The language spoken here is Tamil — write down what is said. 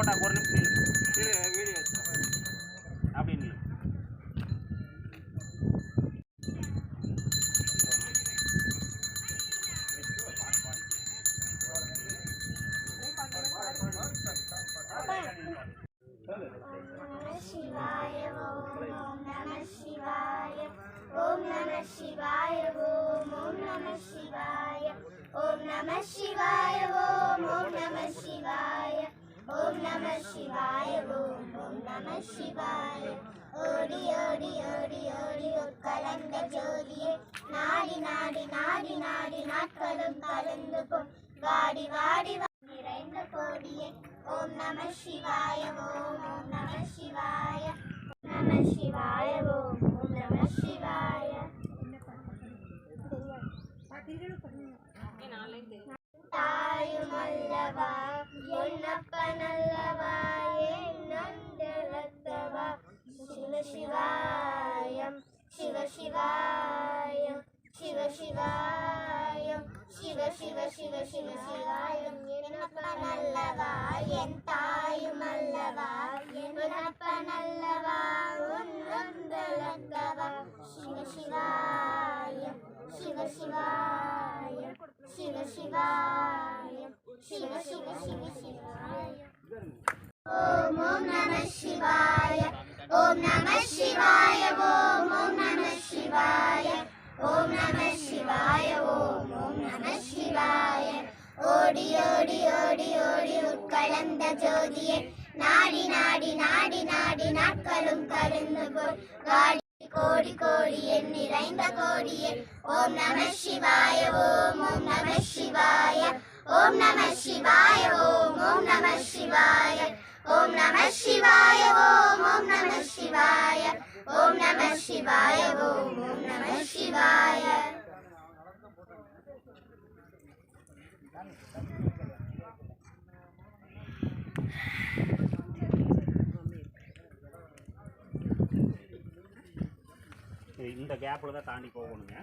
ஃபோட்டோ ஒரு நிமிஷம் இல்லை வீடியோ அப்படின்னு शिवाय ओम नमः शिवाय ओम नमः शिवाय ओम नमः शिवाय ओम नमः शिवाय சிவாய ஓம் ஓம் நம சிவாய ஓடி ஓடி ஓடி ஓடி கலந்த ஜோதியே நாடி நாடி நாடி நாடி நாட்களும் கலந்து போ வாடி வாடி நிறைந்த கோடியே ஓம் நம சிவாய ஓம் ஓம் நம சிவாய நம சிவாய ஓம் ஓம் நம சிவாய தாயும் அல்லவா சிவாய சிவ சிவாய சிவ சிவ சிவ சிவ சிவாயம் என்னப்பன் அல்லவா என் தாயும் அல்லவா என்னப்பனல்லவா உன் நந்தலத்தவா சிவ சிவாய சிவ சிவாய சிவ சிவாய சிவ சிவ சிவ சிவாய ஓம் ஓம் நம சிவாய ஓம் நம சிவாய ஓம் ஓடி ஓடி ஓடி ஓடி உட்கலந்த ஜோதியே. நாடி நாடி நாடி நாடி நாட்களும் கருந்து போய். வாடி கோடி கோடி என் நிறைந்த கோடியே. ஓம் நம சிவாய ஓம் ஓம் நம சிவாய. ஓம் நம சிவாய ஓம் ஓம் நம சிவாய. ஓம் நம சிவாய ஓம் ஓம் நம சிவாய. ஓம் நம சிவாய ஓம் ஓம் நம சிவாய. இந்த கேப்பில் தான் தாண்டி போகணுங்க.